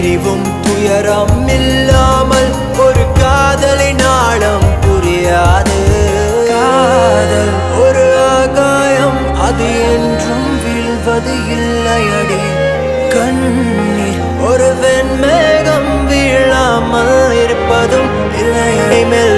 பிரிவும் துயரம் இல்லாமல் ஒரு காதலை நாளம் புரியாது. காதல். ஒரு ஆகாயம் அது என்றும் வீழ்வது இல்லையடி. கண்ணீர். ஒரு வெண்மேகம் வீழாமல் இருப்பதும் இல்லையடி மேல்